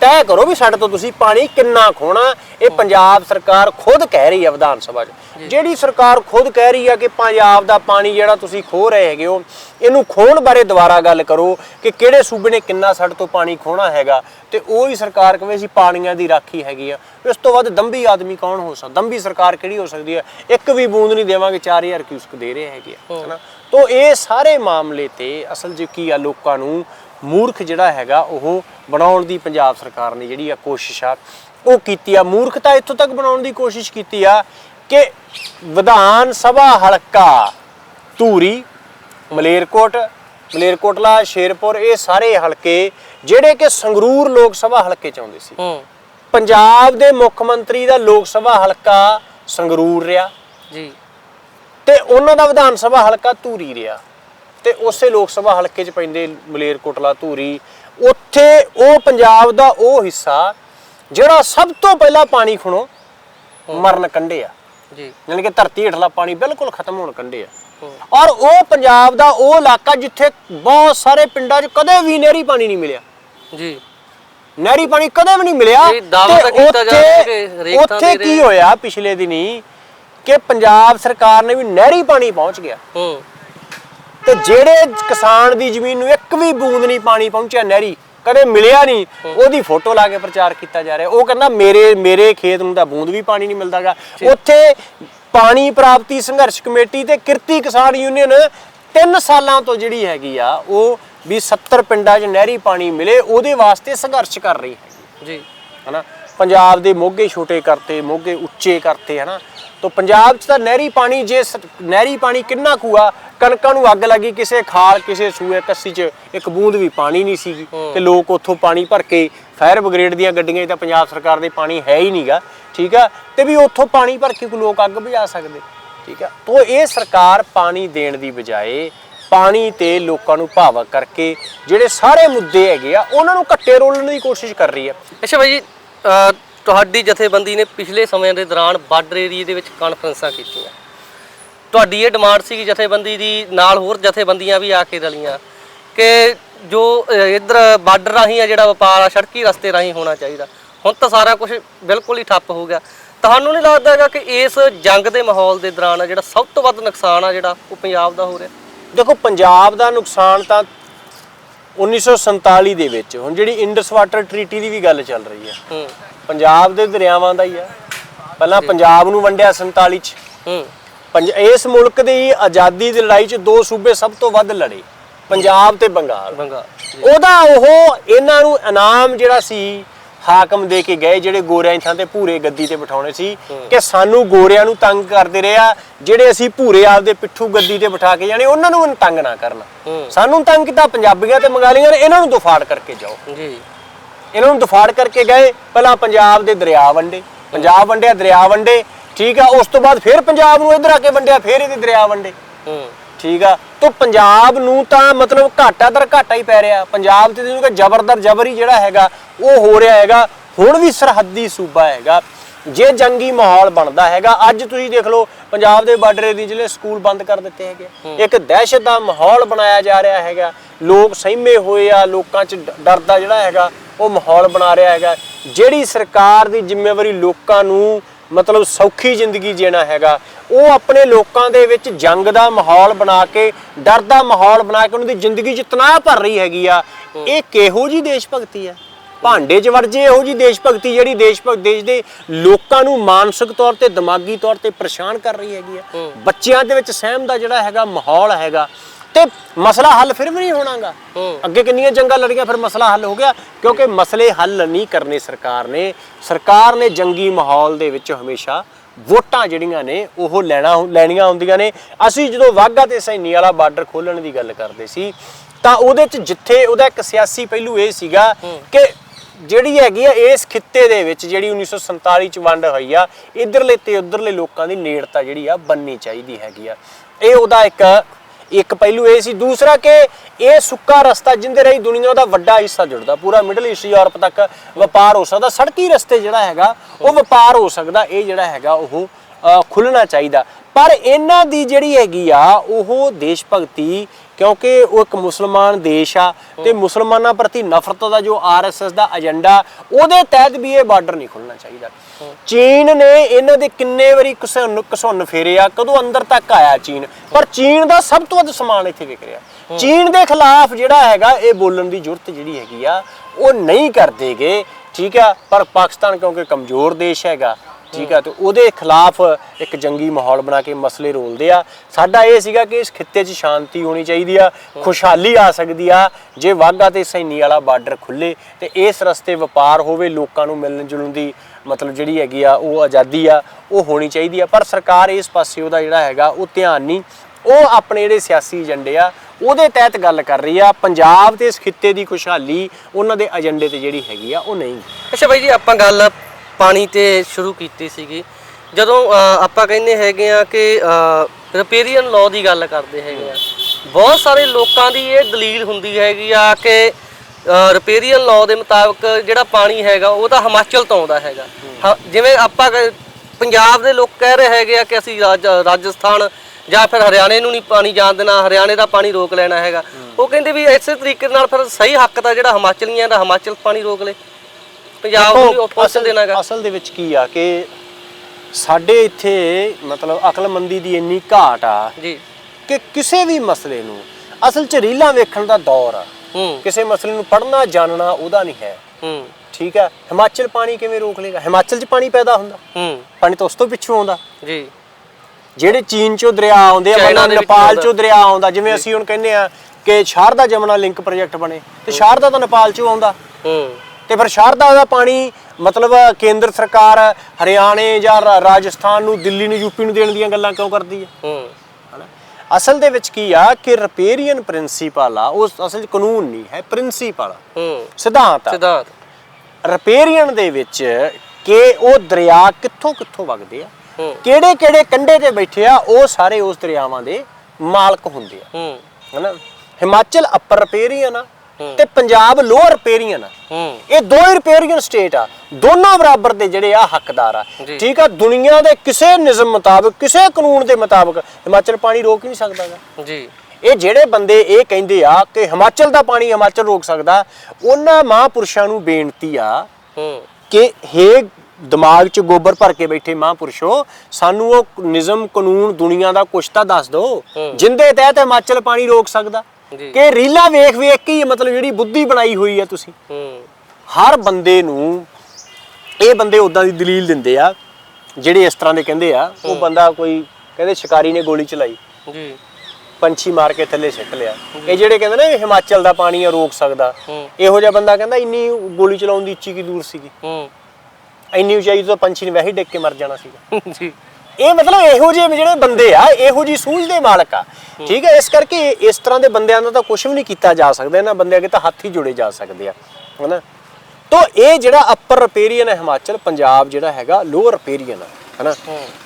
ਤੈਅ ਕਰੋ ਵੀ ਸਾਡੇ ਤੋਂ ਤੁਸੀਂ ਪਾਣੀ ਕਿੰਨਾ ਖੋਣਾ। ਇਹ ਪੰਜਾਬ ਸਰਕਾਰ ਖੁਦ ਕਹਿ ਰਹੀ ਹੈ ਵਿਧਾਨ ਸਭਾ 'ਚ। ਜਿਹੜੀ ਸਰਕਾਰ ਖੁਦ ਕਹਿ ਰਹੀ ਹੈ ਕਿ ਪੰਜਾਬ ਦਾ ਪਾਣੀ ਜਿਹੜਾ ਤੁਸੀਂ ਖੋ ਰਹੇ ਹੈਗੇ ਹੋ ਇਹਨੂੰ ਖੋਣ ਬਾਰੇ ਦੁਬਾਰਾ ਗੱਲ ਕਰੋ ਕਿ ਕਿਹੜੇ ਸੂਬੇ ਨੇ ਕਿੰਨਾ ਸਾਡੇ ਤੋਂ ਪਾਣੀ ਖੋਣਾ ਹੈਗਾ ਤੇ ਉਹ ਹੀ ਸਰਕਾਰ ਕਹੇ ਸੀ ਪਾਣੀਆਂ ਦੀ ਰਾਖੀ ਹੈਗੀ ਆ। ਇਸ ਤੋਂ ਵੱਧ ਦੰਭੀ ਆਦਮੀ ਕੌਣ ਹੋ ਸਕਦਾ? ਦੰਭੀ ਸਰਕਾਰ ਕਿਹੜੀ ਹੋ ਸਕਦੀ ਹੈ? ਇੱਕ ਵੀ ਬੂੰਦ ਨਹੀਂ ਦੇਵਾਂਗੇ 4000 ਕਿਊਸਕ ਦੇ ਰਹੇ ਹੈਗੇ ਆ ਹਨਾ? ਤੋਂ ਇਹ ਸਾਰੇ ਮਾਮਲੇ ਤੇ ਅਸਲ 'ਚ ਕੀ ਆ ਲੋਕਾਂ ਨੂੰ ਮੂਰਖ ਜਿਹੜਾ ਹੈਗਾ ਉਹ ਬਣਾਉਣ ਦੀ ਪੰਜਾਬ ਸਰਕਾਰ ਨੇ ਜਿਹੜੀ ਆ ਕੋਸ਼ਿਸ਼ ਆ ਉਹ ਕੀਤੀ ਆ। ਮੂਰਖਤਾ ਇੱਥੋਂ ਤੱਕ ਬਣਾਉਣ ਦੀ ਕੋਸ਼ਿਸ਼ ਕੀਤੀ ਆ ਕਿ ਵਿਧਾਨ ਸਭਾ ਹਲਕਾ ਧੂਰੀ ਮਲੇਰਕੋਟ ਮਲੇਰਕੋਟਲਾ ਸ਼ੇਰਪੁਰ ਇਹ ਸਾਰੇ ਹਲਕੇ ਜਿਹੜੇ ਕਿ ਸੰਗਰੂਰ ਲੋਕ ਸਭਾ ਹਲਕੇ ਚ ਆਉਂਦੇ ਸੀ। ਪੰਜਾਬ ਦੇ ਮੁੱਖ ਮੰਤਰੀ ਦਾ ਲੋਕ ਸਭਾ ਹਲਕਾ ਸੰਗਰੂਰ ਰਿਹਾ। ਜੀ। ਤੇ ਉਹਨਾਂ ਦਾ ਵਿਧਾਨ ਸਭਾ ਹਲਕਾ ਧੂਰੀ ਰਿਹਾ। ਤੇ ਉਸੇ ਲੋਕ ਸਭਾ ਹਲਕੇ 'ਚ ਪੈਂਦੇ ਮਲੇਰਕੋਟਲਾ ਧੂਰੀ। ਉੱਥੇ ਉਹ ਪੰਜਾਬ ਦਾ ਉਹ ਹਿੱਸਾ ਜਿਹੜਾ ਸਭ ਤੋਂ ਪਹਿਲਾਂ ਪਾਣੀ ਖੁਣੋ ਮਰਨ ਕੰਢੇ ਆ। ਜੀ। ਯਾਨੀ ਕਿ ਧਰਤੀ ਹੇਠਲਾ ਪਾਣੀ ਬਿਲਕੁਲ ਖਤਮ ਹੋਣ ਕੰਢੇ ਆ। ਔਰ ਉਹ ਪੰਜਾਬ ਦਾ ਉਹ ਇਲਾਕਾ ਜਿੱਥੇ ਬਹੁਤ ਸਾਰੇ ਪਿੰਡਾਂ 'ਚ ਕਦੇ ਵੀ ਨਹਿਰੀ ਪਾਣੀ ਨਹੀਂ ਮਿਲਿਆ। ਜੀ। ਨਹਿਰੀ ਪਾਣੀ ਕਦੇ ਵੀ ਨਹੀਂ ਮਿਲਿਆ। ਤਾਂ ਉੱਥੇ ਦੇ ਕੀ ਹੋਇਆ ਪਿਛਲੇ ਦਿਨੀ ਕਿ ਪੰਜਾਬ ਸਰਕਾਰ ਨੇ ਵੀ ਨਹਿਰੀ ਪਾਣੀ ਪਹੁੰਚ ਗਿਆ। ਹੂੰ। ਤੇ ਜਿਹੜੇ ਕਿਸਾਨ ਦੀ ਜ਼ਮੀਨ ਨੂੰ ਇੱਕ ਵੀ ਬੂੰਦ ਨਹੀਂ ਪਾਣੀ ਪਹੁੰਚਿਆ ਨਹਿਰੀ ਕਦੇ ਮਿਲਿਆ ਨਹੀਂ ਉਹਦੀ ਫੋਟੋ ਲਾ ਕੇ ਪ੍ਰਚਾਰ ਕੀਤਾ ਜਾ ਰਿਹਾ। ਉਹ ਕਹਿੰਦਾ ਮੇਰੇ ਮੇਰੇ ਖੇਤ ਨੂੰ ਤਾਂ ਬੂੰਦ ਵੀ ਪਾਣੀ ਨਹੀਂ ਮਿਲਦਾਗਾ। ਉੱਥੇ ਪਾਣੀ ਪ੍ਰਾਪਤੀ ਸੰਘਰਸ਼ ਕਮੇਟੀ ਤੇ ਕਿਰਤੀ ਕਿਸਾਨ ਯੂਨੀਅਨ 3 ਸਾਲਾਂ ਤੋਂ ਜਿਹੜੀ ਹੈਗੀ ਆ ਉਹ ਵੀ 70 ਪਿੰਡਾਂ 'ਚ ਨਹਿਰੀ ਪਾਣੀ ਮਿਲੇ ਉਹਦੇ ਵਾਸਤੇ ਸੰਘਰਸ਼ ਕਰ ਰਹੀ ਹੈ ਜੀ। ਹਨਾ? ਪੰਜਾਬ ਦੇ ਮੋਗੇ ਛੋਟੇ ਕਰਤੇ ਮੋਗੇ ਉੱਚੇ ਕਰਤੇ ਹਨਾ? ਤੋਂ ਪੰਜਾਬ 'ਚ ਤਾਂ ਨਹਿਰੀ ਪਾਣੀ ਜੇ ਨਹਿਰੀ ਪਾਣੀ ਕਿੰਨਾ ਕੂਆ ਕਣਕਾਂ ਨੂੰ ਅੱਗ ਲੱਗੀ ਕਿਸੇ ਖਾਲ ਕਿਸੇ ਸੂਏ ਕੱਸੀ 'ਚ ਇੱਕ ਬੂੰਦ ਵੀ ਪਾਣੀ ਨਹੀਂ ਸੀਗੀ ਤੇ ਲੋਕ ਉੱਥੋਂ ਪਾਣੀ ਭਰ ਕੇ ਫਾਇਰ ਬ੍ਰਿਗੇਡ ਦੀਆਂ ਗੱਡੀਆਂ 'ਚ ਤਾਂ ਪੰਜਾਬ ਸਰਕਾਰ ਦੇ ਪਾਣੀ ਹੈ ਹੀ ਨਹੀਂਗਾ ਠੀਕ ਆ? ਤੇ ਵੀ ਉੱਥੋਂ ਪਾਣੀ ਭਰ ਕੇ ਲੋਕ ਅੱਗ ਬੁਝਾ ਸਕਦੇ ਠੀਕ ਆ? ਤੋਂ ਇਹ ਸਰਕਾਰ ਪਾਣੀ ਦੇਣ ਦੀ ਬਜਾਏ ਪਾਣੀ ਤੇ ਲੋਕਾਂ ਨੂੰ ਭਾਵਕ ਕਰਕੇ ਜਿਹੜੇ ਸਾਰੇ ਮੁੱਦੇ ਹੈਗੇ ਆ ਉਹਨਾਂ ਨੂੰ ਘੱਟੇ ਰੋਲਣ ਦੀ ਕੋਸ਼ਿਸ਼ ਕਰ ਰਹੀ ਆ। ਅੱਛਾ ਭਾਈ ਜੀ ਤੁਹਾਡੀ ਜਥੇਬੰਦੀ ਨੇ ਪਿਛਲੇ ਸਮੇਂ ਦੇ ਦੌਰਾਨ ਬਾਰਡਰ ਏਰੀਏ ਦੇ ਵਿੱਚ ਕਾਨਫਰੰਸਾਂ ਕੀਤੀਆਂ। ਤੁਹਾਡੀ ਇਹ ਡਿਮਾਂਡ ਸੀ ਜਥੇਬੰਦੀ ਦੀ ਨਾਲ ਹੋਰ ਜਥੇਬੰਦੀਆਂ ਵੀ ਆ ਕੇ ਰਲੀਆਂ ਕਿ ਜੋ ਇੱਧਰ ਬਾਰਡਰ ਰਾਹੀਂ ਆ ਜਿਹੜਾ ਵਪਾਰ ਆ ਸੜਕੀ ਰਸਤੇ ਰਾਹੀਂ ਹੋਣਾ ਚਾਹੀਦਾ। ਹੁਣ ਤਾਂ ਸਾਰਾ ਕੁਝ ਬਿਲਕੁਲ ਹੀ ਠੱਪ ਹੋ ਗਿਆ। ਤੁਹਾਨੂੰ ਨਹੀਂ ਲੱਗਦਾ ਹੈਗਾ ਕਿ ਇਸ ਜੰਗ ਦੇ ਮਾਹੌਲ ਦੇ ਦੌਰਾਨ ਜਿਹੜਾ ਸਭ ਤੋਂ ਵੱਧ ਨੁਕਸਾਨ ਆ ਜਿਹੜਾ ਉਹ ਪੰਜਾਬ ਦਾ ਹੋ ਰਿਹਾ? ਦੇਖੋ ਪੰਜਾਬ ਦਾ ਨੁਕਸਾਨ ਤਾਂ 1947 ਦੇ ਵਿੱਚ ਹੁਣ ਜਿਹੜੀ ਇੰਡਸ ਵਾਟਰ ਟ੍ਰੀਟੀ ਦੀ ਵੀ ਗੱਲ ਚੱਲ ਰਹੀ ਹੂੰ। ਪੰਜਾਬ ਦੇ ਦਰਿਆਵਾਂ ਦਾ ਹੀ ਆ। ਪਹਿਲਾਂ ਪੰਜਾਬ ਨੂੰ ਵੰਡਿਆ 47 ਚ। ਹੂੰ। ਇਸ ਮੁਲਕ ਦੀ ਆਜ਼ਾਦੀ ਦੀ ਲੜਾਈ 'ਚ ਦੋ ਸੂਬੇ ਸਭ ਤੋਂ ਵੱਧ ਲੜੇ ਪੰਜਾਬ ਤੇ ਬੰਗਾਲ। ਬੰਗਾ ਉਹਦਾ ਉਹ ਇਹਨਾਂ ਨੂੰ ਇਨਾਮ ਜਿਹੜਾ ਸੀ ਹਾਕਮ ਦੇ ਕੇ ਗਏ ਜਿਹੜੇ ਗੋਰਿਆਂ ਦੀ ਥਾਂ ਤੇ ਭੂਰੇ ਗੱਦੀ ਤੇ ਬਿਠਾਉਣੇ ਸੀ ਕਿ ਸਾਨੂੰ ਗੋਰਿਆਂ ਨੂੰ ਤੰਗ ਕਰਦੇ ਰਿਹਾ ਜਿਹੜੇ ਅਸੀਂ ਭੂਰੇ ਆਪਦੇ ਪਿੱਠੂ ਗੱਦੀ ਤੇ ਬਿਠਾ ਕੇ ਜਾਣੇ ਉਹਨਾਂ ਨੂੰ ਤੰਗ ਨਾ ਕਰਨਾ। ਸਾਨੂੰ ਤੰਗ ਕੀਤਾ ਪੰਜਾਬੀਆਂ ਤੇ ਬੰਗਾਲੀਆਂ ਨੇ ਇਹਨਾਂ ਨੂੰ ਦੁਫਾੜ ਕਰਕੇ ਜਾਓ। ਜੀ। ਇਹਨਾਂ ਨੂੰ ਦੁਫਾੜ ਕਰਕੇ ਗਏ ਪਹਿਲਾਂ ਪੰਜਾਬ ਦੇ ਦਰਿਆ ਵੰਡੇ। ਪੰਜਾਬ ਵੰਡਿਆ ਦਰਿਆ ਵੰਡੇ ਠੀਕ ਆ ਉਸ ਤੋਂ ਬਾਅਦ ਫਿਰ ਪੰਜਾਬ ਨੂੰ ਇੱਧਰ ਆ ਕੇ ਵੰਡਿਆ ਫਿਰ ਇਹਦੇ ਦਰਿਆ ਵੰਡੇ। ਠੀਕ ਆ ਤੋਂ ਪੰਜਾਬ ਨੂੰ ਤਾਂ ਮਤਲਬ ਘਾਟਾ ਦਰ ਘਾਟਾ ਹੀ ਪੈ ਰਿਹਾ। ਪੰਜਾਬ ਤੇ ਜਿਹਨੂੰ ਕਿ ਜ਼ਬਰਦਰ ਜ਼ਬਰ ਜਿਹੜਾ ਹੈਗਾ ਉਹ ਹੋ ਰਿਹਾ ਹੈਗਾ। ਹੁਣ ਵੀ ਸਰਹੱਦੀ ਸੂਬਾ ਹੈਗਾ। ਜੇ ਜੰਗੀ ਮਾਹੌਲ ਬਣਦਾ ਹੈਗਾ ਅੱਜ ਤੁਸੀਂ ਦੇਖ ਲਓ ਪੰਜਾਬ ਦੇ ਬਾਰਡਰ ਏਰੀਏ ਜਿਹੜੇ ਸਕੂਲ ਬੰਦ ਕਰ ਦਿੱਤੇ ਹੈਗੇ। ਇੱਕ ਦਹਿਸ਼ਤ ਦਾ ਮਾਹੌਲ ਬਣਾਇਆ ਜਾ ਰਿਹਾ ਹੈਗਾ। ਲੋਕ ਸਹਿਮੇ ਹੋਏ ਆ ਲੋਕਾਂ 'ਚ ਡ- ਡਰ ਦਾ ਜਿਹੜਾ ਹੈਗਾ ਉਹ ਮਾਹੌਲ ਬਣਾ ਰਿਹਾ ਹੈਗਾ। ਜਿਹੜੀ ਸਰਕਾਰ ਦੀ ਜ਼ਿੰਮੇਵਾਰੀ ਲੋਕਾਂ ਨੂੰ ਮਤਲਬ ਸੌਖੀ ਜ਼ਿੰਦਗੀ ਜੀਣਾ ਹੈਗਾ ਉਹ ਆਪਣੇ ਲੋਕਾਂ ਦੇ ਵਿੱਚ ਜੰਗ ਦਾ ਮਾਹੌਲ ਬਣਾ ਕੇ ਡਰ ਦਾ ਮਾਹੌਲ ਬਣਾ ਕੇ ਉਹਨਾਂ ਦੀ ਜ਼ਿੰਦਗੀ 'ਚ ਤਣਾਅ ਭਰ ਰਹੀ ਹੈਗੀ ਆ। ਇਹ ਕਿਹੋ ਜੀ ਦੇਸ਼ ਭਗਤੀ ਹੈ ਭਾਂਡੇ 'ਚ ਵਰਜੇ ਇਹੋ ਜੀ ਦੇਸ਼ ਭਗਤੀ ਜਿਹੜੀ ਦੇਸ਼ ਭਗਤ ਦੇਸ਼ ਦੇ ਲੋਕਾਂ ਨੂੰ ਮਾਨਸਿਕ ਤੌਰ ਤੇ ਦਿਮਾਗੀ ਤੌਰ ਤੇ ਪਰੇਸ਼ਾਨ ਕਰ ਰਹੀ ਹੈਗੀ ਆ। ਬੱਚਿਆਂ ਦੇ ਵਿੱਚ ਸਹਿਮ ਦਾ ਜਿਹੜਾ ਹੈਗਾ ਮਾਹੌਲ ਹੈਗਾ ਤੇ ਮਸਲਾ ਹੱਲ ਫਿਰ ਵੀ ਨਹੀਂ ਹੋਣਾਗਾ। ਅੱਗੇ ਕਿੰਨੀਆਂ ਜੰਗਾਂ ਲੜੀਆਂ ਫਿਰ ਮਸਲਾ ਹੱਲ ਹੋ ਗਿਆ ਕਿਉਂਕਿ ਮਸਲੇ ਹੱਲ ਨਹੀਂ ਕਰਨੇ ਸਰਕਾਰ ਨੇ। ਸਰਕਾਰ ਨੇ ਜੰਗੀ ਮਾਹੌਲ ਦੇ ਵਿੱਚ ਹਮੇਸ਼ਾ ਵੋਟਾਂ ਜਿਹੜੀਆਂ ਨੇ ਉਹ ਲੈਣਾ ਲੈਣੀਆਂ ਹੁੰਦੀਆਂ ਨੇ। ਅਸੀਂ ਜਦੋਂ ਵਾਗਾ ਤੇ ਸੈਣੀ ਵਾਲਾ ਬਾਰਡਰ ਖੋਲਣ ਦੀ ਗੱਲ ਕਰਦੇ ਸੀ ਤਾਂ ਉਹਦੇ 'ਚ ਜਿੱਥੇ ਉਹਦਾ ਇੱਕ ਸਿਆਸੀ ਪਹਿਲੂ ਇਹ ਸੀਗਾ ਕਿ ਜਿਹੜੀ ਹੈਗੀ ਆ ਇਸ ਖਿੱਤੇ ਦੇ ਵਿੱਚ ਜਿਹੜੀ 1947 ਚ ਵੰਡ ਹੋਈ ਆ ਇਧਰਲੇ ਤੇ ਉਧਰਲੇ ਲੋਕਾਂ ਦੀ ਨੇੜਤਾ ਜਿਹੜੀ ਆ ਬੰਨੀ ਚਾਹੀਦੀ ਹੈਗੀ ਆ। ਇਹ ਉਹਦਾ ਇੱਕ ਇੱਕ ਪਹਿਲੂ ਇਹ ਸੀ ਦੂਸਰਾ ਕਿ ਇਹ ਸੁੱਕਾ ਰਸਤਾ ਜਿੰਦੇ ਰਾਹੀਂ ਦੁਨੀਆ ਦਾ ਵੱਡਾ ਹਿੱਸਾ ਜੁੜਦਾ ਪੂਰਾ ਮਿਡਲ ਈਸਟ ਯੂਰਪ ਤੱਕ ਵਪਾਰ ਹੋ ਸਕਦਾ ਸੜਕੀ ਰਸਤੇ ਜਿਹੜਾ ਹੈਗਾ ਉਹ ਵਪਾਰ ਹੋ ਸਕਦਾ ਇਹ ਜਿਹੜਾ ਹੈਗਾ ਉਹ ਅ, ਖੁੱਲਣਾ ਚਾਹੀਦਾ। ਪਰ ਇਹਨਾਂ ਦੀ ਜਿਹੜੀ ਹੈਗੀ ਆ ਉਹ ਦੇਸ਼ ਭਗਤੀ ਕਿਉਂਕਿ ਉਹ ਇੱਕ ਮੁਸਲਮਾਨ ਦੇਸ਼ ਆ ਤੇ ਮੁਸਲਮਾਨਾਂ ਪ੍ਰਤੀ ਨਫ਼ਰਤ ਦਾ ਜੋ ਆਰਐਸਐਸ ਦਾ ਏਜੰਡਾ ਉਹਦੇ ਤਹਿਤ ਵੀ ਇਹ ਬਾਰਡਰ ਨਹੀਂ ਖੁੱਲਣਾ ਚਾਹੀਦਾ। ਚੀਨ ਨੇ ਇਹਨਾਂ ਦੇ ਕਿੰਨੇ ਵਾਰੀ ਘਸੁੰਨ ਘਸੁੰਨ ਫੇਰੇ ਆ ਕਦੋਂ ਅੰਦਰ ਤੱਕ ਆਇਆ ਚੀਨ? ਪਰ ਚੀਨ ਦਾ ਸਭ ਤੋਂ ਵੱਧ ਸਮਾਨ ਇੱਥੇ ਵਿਕ ਰਿਹਾ। ਚੀਨ ਦੇ ਖਿਲਾਫ ਜਿਹੜਾ ਹੈਗਾ ਇਹ ਬੋਲਣ ਦੀ ਜ਼ਰੂਰਤ ਜਿਹੜੀ ਹੈਗੀ ਆ ਉਹ ਨਹੀਂ ਕਰਦੇਗੇ ਠੀਕ ਆ? ਪਰ ਪਾਕਿਸਤਾਨ ਕਿਉਂਕਿ ਕਮਜ਼ੋਰ ਦੇਸ਼ ਹੈਗਾ ਠੀਕ ਆ ਤੇ ਉਹਦੇ ਖਿਲਾਫ ਇੱਕ ਜੰਗੀ ਮਾਹੌਲ ਬਣਾ ਕੇ ਮਸਲੇ ਰੋਲਦੇ ਆ। ਸਾਡਾ ਇਹ ਸੀਗਾ ਕਿ ਇਸ ਖਿੱਤੇ 'ਚ ਸ਼ਾਂਤੀ ਹੋਣੀ ਚਾਹੀਦੀ ਆ ਖੁਸ਼ਹਾਲੀ ਆ ਸਕਦੀ ਆ ਜੇ ਵਾਗਾ ਤੇ ਸੈਣੀ ਵਾਲਾ ਬਾਰਡਰ ਖੁੱਲੇ ਤੇ ਇਸ ਰਸਤੇ ਵਪਾਰ ਹੋਵੇ ਲੋਕਾਂ ਨੂੰ ਮਿਲਣ ਜੁਲਣ ਦੀ ਮਤਲਬ ਜਿਹੜੀ ਹੈਗੀ ਆ ਉਹ ਆਜ਼ਾਦੀ ਆ ਉਹ ਹੋਣੀ ਚਾਹੀਦੀ ਆ। ਪਰ ਸਰਕਾਰ ਇਸ ਪਾਸੇ ਉਹਦਾ ਜਿਹੜਾ ਹੈਗਾ ਉਹ ਧਿਆਨ ਨਹੀਂ। ਉਹ ਆਪਣੇ ਜਿਹੜੇ ਸਿਆਸੀ ਏਜੰਡੇ ਆ ਉਹਦੇ ਤਹਿਤ ਗੱਲ ਕਰ ਰਹੀ ਆ ਪੰਜਾਬ ਤੇ ਇਸ ਖਿੱਤੇ ਦੀ ਖੁਸ਼ਹਾਲੀ ਉਹਨਾਂ ਦੇ ਏਜੰਡੇ ਤੇ ਜਿਹੜੀ ਹੈਗੀ ਆ ਉਹ ਨਹੀਂ। ਅੱਛਾ ਬਾਈ ਜੀ ਆਪਾਂ ਗੱਲ ਪਾਣੀ ਤੇ ਸ਼ੁਰੂ ਕੀਤੀ ਸੀਗੀ। ਜਦੋਂ ਅਹ, ਆਪਾਂ ਕਹਿੰਦੇ ਹੈਗੇ ਆ ਕਿ ਰਿਪੇਰੀਅਨ ਲਾਅ ਦੀ ਗੱਲ ਕਰਦੇ ਹੈਗੇ ਆ ਬਹੁਤ ਸਾਰੇ ਲੋਕਾਂ ਦੀ ਇਹ ਦਲੀਲ ਹੁੰਦੀ ਹੈਗੀ ਆ ਕਿ ਰਿਪੇਰੀਅਨ ਲਾਅ ਦੇ ਮੁਤਾਬਕ ਜਿਹੜਾ ਪਾਣੀ ਹੈਗਾ ਉਹ ਤਾਂ ਹਿਮਾਚਲ ਤੋਂ ਆਉਂਦਾ ਹੈਗਾ। ਹਾਂ, ਜਿਵੇਂ ਆਪਾਂ ਕ- ਪੰਜਾਬ ਦੇ ਲੋਕ ਕਹਿ ਰਹੇ ਹੈਗੇ ਆ ਕਿ ਅਸੀਂ ਰਾਜ- ਰਾਜਸਥਾਨ ਜਾਂ ਫਿਰ ਹਰਿਆਣੇ ਨੂੰ ਨਹੀਂ ਪਾਣੀ ਜਾਣ ਦੇਣਾ ਹਰਿਆਣੇ ਦਾ ਪਾਣੀ ਰੋਕ ਲੈਣਾ ਹੈਗਾ। ਉਹ ਕਹਿੰਦੇ ਵੀ ਇਸੇ ਤਰੀਕੇ ਨਾਲ ਫਿਰ ਸਹੀ ਹੱਕ ਤਾਂ ਜਿਹੜਾ ਹਿਮਾਚਲੀਆਂ ਦਾ ਹਿਮਾਚਲ ਪਾਣੀ ਰੋਕ ਲੇ। ਪੰਜਾਬ ਨੂੰ ਅਸਲ ਦੇ ਵਿੱਚ ਕੀ ਆ ਕਿ ਸਾਡੇ ਇੱਥੇ ਮਤਲਬ ਅਕਲਮੰਦੀ ਦੀ ਇੰਨੀ ਘਾਟ ਆ ਜੀ। ਕਿ ਕਿਸੇ ਵੀ ਮਸਲੇ ਨੂੰ ਅਸਲ 'ਚ ਰੀਲਾਂ ਵੇਖਣ ਦਾ ਦੌਰ ਆ। ਹੂੰ। ਕਿਸੇ ਮਸਲੇ ਨੂੰ ਪੜ੍ਹਨਾ ਜਾਣਨਾ ਉਹਦਾ ਨਹੀਂ ਹੈ। ਹੂੰ। ਠੀਕ ਹੈ? ਹਿਮਾਚਲ ਪਾਣੀ ਕਿਵੇਂ ਰੋਕ ਲੇਗਾ? ਹਿਮਾਚਲ 'ਚ ਪਾਣੀ ਪੈਦਾ ਹੁੰਦਾ। ਹੂੰ। ਪਾਣੀ ਤਾਂ ਉਸ ਤੋਂ ਪਿੱਛੋਂ ਆਉਂਦਾ। ਜੀ। ਜਿਹੜੇ ਚੀਨ 'ਚੋਂ ਦਰਿਆ ਆਉਂਦੇ ਆ ਚਾਈਨਾ ਪਹਿਲਾਂ ਦੇ ਵਿੱਚੋਂ ਨੇਪਾਲ ਆਉਂਦਾ। 'ਚੋਂ ਦਰਿਆ ਆਉਂਦਾ। ਜਿਵੇਂ ਅਸੀਂ ਹੁਣ ਕਹਿੰਦੇ ਆ ਕਿ ਸ਼ਾਰਦਾ ਜਮਨਾ ਲਿੰਕ ਪ੍ਰੋਜੈਕਟ ਬਣੇ ਤੇ ਸ਼ਾਰਦਾ ਤਾਂ ਨੇਪਾਲ 'ਚੋਂ ਆਉਂਦਾ। ਹੂੰ। ਤੇ ਫਿਰ ਸ਼ਾਰਦਾ ਦਾ ਪਾਣੀ ਮਤਲਬ ਕੇਂਦਰ ਸਰਕਾਰ ਹਰਿਆਣੇ ਜਾਂ ਰਾਜਸਥਾਨ ਨੂੰ ਦਿੱਲੀ ਨੂੰ ਯੂਪੀ ਨੂੰ ਦੇਣ ਦੀਆਂ ਗੱਲਾਂ ਕਿਉਂ ਕਰਦੀ ਹੈ? ਹੂੰ। ਅਸਲ ਦੇ ਵਿੱਚ ਕੀ ਆ ਕਿ ਰਿਪੇਰੀਅਨ ਪ੍ਰਿੰਸੀਪਲ ਆ ਉਹ ਅਸਲ ਕਾਨੂੰਨ ਨਹੀਂ ਹੈ ਪ੍ਰਿੰਸੀਪਲ ਹੂੰ। ਸਿਧਾਂਤ ਆ। ਸਿਧਾਂਤ। ਰਿਪੇਰੀਅਨ ਦੇ ਵਿੱਚ ਕਿ ਉਹ ਦਰਿਆ ਕਿੱਥੋਂ ਕਿੱਥੋਂ ਵਗਦੇ ਆ ਕਿਹੜੇ ਕਿਹੜੇ ਕੰਢੇ ਤੇ ਬੈਠੇ ਆ ਉਹ ਸਾਰੇ ਉਸ ਦਰਿਆਵਾਂ ਦੇ ਮਾਲਕ ਹੁੰਦੇ ਆ। ਹੂੰ। ਹਨਾ? ਹਿਮਾਚਲ ਅਪਰ ਰਿਪੇਰੀਅਨ ਆ। ਤੇ ਪੰਜਾਬ ਲੋਅਰ ਰਿਪੇਰੀਅਨ ਆ। ਇਹ ਦੋ ਹੀ ਰਿਪੇਰੀਅਨ ਸਟੇਟ ਆ। ਦੋਨੋਂ ਬਰਾਬਰ ਦੇ ਜਿਹੜੇ ਆ ਹੱਕਦਾਰ ਆ। ਠੀਕ ਆ ਦੁਨੀਆ ਦੇ ਕਿਸੇ ਨਿਯਮ ਮੁਤਾਬਕ ਕਿਸੇ ਕਾਨੂੰਨ ਦੇ ਮੁਤਾਬਕ ਹਿਮਾਚਲ ਪਾਣੀ ਰੋਕ ਹੀ ਨਹੀਂ ਸਕਦਾਗਾ ਜੀ। ਇਹ ਜਿਹੜੇ ਬੰਦੇ ਇਹ ਕਹਿੰਦੇ ਆ ਕਿ ਹਿਮਾਚਲ ਦਾ ਪਾਣੀ ਹਿਮਾਚਲ ਰੋਕ ਸਕਦਾ ਉਹਨਾਂ ਮਹਾਂਪੁਰਸ਼ਾਂ ਨੂੰ ਬੇਨਤੀ ਆ ਕਿ ਹੇ ਦਿਮਾਗ 'ਚ ਗੋਬਰ ਭਰ ਕੇ ਬੈਠੇ ਮਹਾਂਪੁਰਸ਼ੋ ਸਾਨੂੰ ਉਹ ਨਿਯਮ ਕਾਨੂੰਨ ਦੁਨੀਆ ਦਾ ਕੁਛ ਤਾਂ ਦੱਸ ਦਿਓ। ਜਿੰਦੇ ਤਹਿਤ ਹਿਮਾਚਲ ਪਾਣੀ ਰੋਕ ਸਕਦਾ। ਕਿ ਰੀਲਾ ਵੇਖ ਵੇਖ ਕੇ ਹੀ ਮਤਲਬ ਜਿਹੜੀ ਬੁੱਧੀ ਬਣਾਈ ਹੋਈ ਆ ਤੁਸੀਂ। ਹੂੰ। ਹਰ ਬੰਦੇ ਨੂੰ ਇਹ ਬੰਦੇ ਉਦਾਂ ਦੀ ਦਲੀਲ ਦਿੰਦੇ ਆ ਜਿਹੜੇ ਇਸ ਤਰ੍ਹਾਂ ਦੇ ਕਹਿੰਦੇ ਆ ਉਹ ਬੰਦਾ ਕੋਈ ਕਹਿੰਦੇ ਸ਼ਿਕਾਰੀ ਨੇ ਗੋਲੀ ਚਲਾਈ। ਜੀ। ਪੰਛੀ ਮਾਰ ਕੇ ਥੱਲੇ ਸਿੱਟ ਲਿਆ। ਇਹ ਜਿਹੜੇ ਕਹਿੰਦੇ ਨੇ ਹਿਮਾਚਲ ਦਾ ਪਾਣੀ ਆ ਰੋਕ ਸਕਦਾ। ਹੂੰ। ਇਹੋ ਜਿਹਾ ਬੰਦਾ ਕਹਿੰਦਾ ਇੰਨੀ ਗੋਲੀ ਚਲਾਉਣ ਦੀ ਇੱਛੀ ਕੀ ਦੂਰ ਸੀਗੀ। ਹੂੰ। ਇੰਨੀ ਉਚਾਈ ਤੋਂ ਪੰਛੀ ਨੇ ਵੈਸੇ ਹੀ ਡਿੱਗ ਕੇ ਮਰ ਜਾਣਾ ਸੀਗਾ। ਜੀ। ਇਹ ਮਤਲਬ ਇਹੋ ਜਿਹੇ ਜਿਹੜੇ ਬੰਦੇ ਆ ਇਹੋ ਜੀ ਸੂਝ ਦੇ ਮਾਲਕ ਆ। ਠੀਕ ਹੈ ਇਸ ਕਰਕੇ ਇਸ ਤਰ੍ਹਾਂ ਦੇ ਬੰਦਿਆਂ ਦਾ ਤਾਂ ਕੁਝ ਵੀ ਨਹੀਂ ਕੀਤਾ ਜਾ ਸਕਦਾ ਇਹਨਾਂ ਬੰਦਿਆਂ ਅੱਗੇ ਤਾਂ ਹੱਥ ਹੀ ਜੋੜੇ ਜਾ ਸਕਦੇ ਆ ਹਨਾ? ਤੋਂ ਇਹ ਜਿਹੜਾ ਅਪਰ ਰਪੇਰੀਅਨ ਹੈ ਹਿਮਾਚਲ ਪੰਜਾਬ ਜਿਹੜਾ ਹੈਗਾ ਲੋਅਰ ਰਪੇਰੀਅਨ ਆ ਹਨਾ?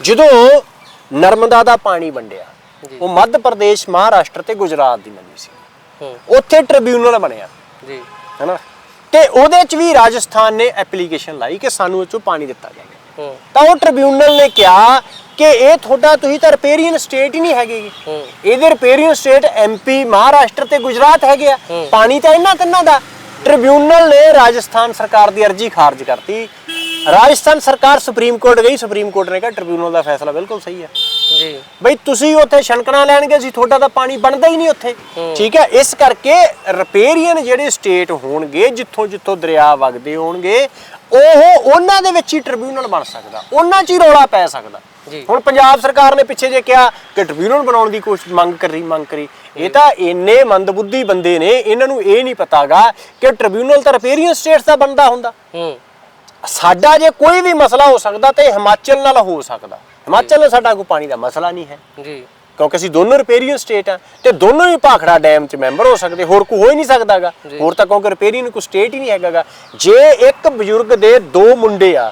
ਜਦੋਂ ਨਰਮਦਾ ਦਾ ਪਾਣੀ ਵੰਡਿਆ। ਉਹ ਮੱਧ ਪ੍ਰਦੇਸ਼ ਮਹਾਰਾਸ਼ਟਰ ਤੇ ਗੁਜਰਾਤ ਦੀ ਨਦੀ ਸੀ। ਉੱਥੇ ਟ੍ਰਿਬਿਊਨਲ ਬਣਿਆ। ਜੀ। ਹਨਾ? ਤੇ ਉਹਦੇ ਚ ਵੀ ਰਾਜਸਥਾਨ ਨੇ ਐਪਲੀਕੇਸ਼ਨ ਲਾਈ ਕਿ ਸਾਨੂੰ ਇਹ ਚੋਂ ਪਾਣੀ ਦਿੱਤਾ ਜਾਵੇ। ਤਾਂ ਉਹ ਟ੍ਰਿਬਿਊਨਲ ਨੇ ਕਿਹਾ ਕਿ ਇਹ ਤੁਹਾਡਾ ਤੁਸੀਂ ਤਾਂ ਰਿਪੇਰੀਅਨ ਸਟੇਟ ਹੀ ਨਹੀਂ ਹੈਗੇ ਇਹਦੇ ਰਿਪੇਰੀਅਨ ਸਟੇਟ ਐਮਪੀ ਮਹਾਰਾਸ਼ਟਰ ਤੇ ਗੁਜਰਾਤ ਹੈਗੇ ਆ। ਪਾਣੀ ਤਾਂ ਇਹਨਾਂ ਤਿੰਨਾਂ ਦਾ। ਟ੍ਰਿਬਿਊਨਲ ਨੇ ਰਾਜਸਥਾਨ ਸਰਕਾਰ ਦੀ ਅਰਜ਼ੀ ਖਾਰਜ ਕਰਤੀ। ਰਾਜਸਥਾਨ ਸਰਕਾਰ ਸੁਪਰੀਮ ਕੋਰਟ ਗਈ। ਸੁਪਰੀਮ ਕੋਰਟ ਨੇ ਕਿਹਾ ਟ੍ਰਿਬਿਊਨਲ ਦਾ ਫੈਸਲਾ ਬਿਲਕੁਲ ਸਹੀ ਹੈ ਜੀ। ਬਈ ਤੁਸੀਂ ਉੱਥੇ ਛਣਕਣਾ ਲੈਣਗੇ ਸੀ ਤੁਹਾਡਾ ਤਾਂ ਪਾਣੀ ਬਣਦਾ ਹੀ ਨਹੀਂ ਉੱਥੇ। ਠੀਕ ਹੈ ਇਸ ਕਰਕੇ ਰਿਪੇਰੀਅਨ ਜਿਹੜੇ ਸਟੇਟ ਹੋਣਗੇ ਜਿੱਥੋਂ ਜਿੱਥੋਂ ਦਰਿਆ ਵਗਦੇ ਹੋਣਗੇ ਉਹ ਉਹਨਾਂ ਦੇ ਵਿੱਚ ਹੀ ਟ੍ਰਿਬਿਊਨਲ ਬਣ ਸਕਦਾ। ਉਹਨਾਂ 'ਚ ਹੀ ਰੌਲਾ ਪੈ ਸਕਦਾ। ਜੀ। ਹੁਣ ਪੰਜਾਬ ਸਰਕਾਰ ਨੇ ਪਿੱਛੇ ਜੇ ਕਿਹਾ ਕਿ ਟ੍ਰਿਬਿਊਨਲ ਬਣਾਉਣ ਦੀ ਕੋਸ਼ਿਸ਼ ਮੰਗ ਕਰੀ ਮੰਗ ਕਰੀ। ਇਹ ਤਾਂ ਇੰਨੇ ਮੰਦਬੁੱਧੀ ਬੰਦੇ ਨੇ ਇਹਨਾਂ ਨੂੰ ਇਹ ਨਹੀਂ ਪਤਾਗਾ ਕਿ ਟ੍ਰਿਬਿਊਨਲ ਤਾਂ ਰਿਪੇਰੀਅਨ ਸਟੇਟਸ ਦਾ ਬਣਦਾ ਹੁੰਦਾ। ਹੂੰ। ਸਾਡਾ ਜੇ ਕੋਈ ਵੀ ਮਸਲਾ ਹੋ ਸਕਦਾ ਤੇ ਹਿਮਾਚਲ ਨਾਲ ਹੋ ਸਕਦਾ। ਹਿਮਾਚਲ ਨਾਲ ਸਾਡਾ ਕੋਈ ਪਾਣੀ ਦਾ ਮਸਲਾ ਨਹੀਂ ਹੈ। ਜੀ। ਕਿਉਂਕਿ ਅਸੀਂ ਦੋਨੋਂ ਰਿਪੇਰੀਅਨ ਸਟੇਟ ਆ ਤੇ ਦੋਨੋਂ ਹੀ ਭਾਖੜਾ ਡੈਮ 'ਚ ਮੈਂਬਰ ਹੋ ਸਕਦੇ ਹੋਰ ਕੋਈ ਹੋ ਹੀ ਨਹੀਂ ਸਕਦਾਗਾ। ਹੋਰ ਤਾਂ ਕਿਉਂਕਿ ਰਿਪੇਰੀਅਨ ਕੋਈ ਸਟੇਟ ਹੀ ਨਹੀਂ ਹੈਗਾਗਾ। ਜੇ ਇੱਕ ਬਜ਼ੁਰਗ ਦੇ ਦੋ ਮੁੰਡੇ ਆ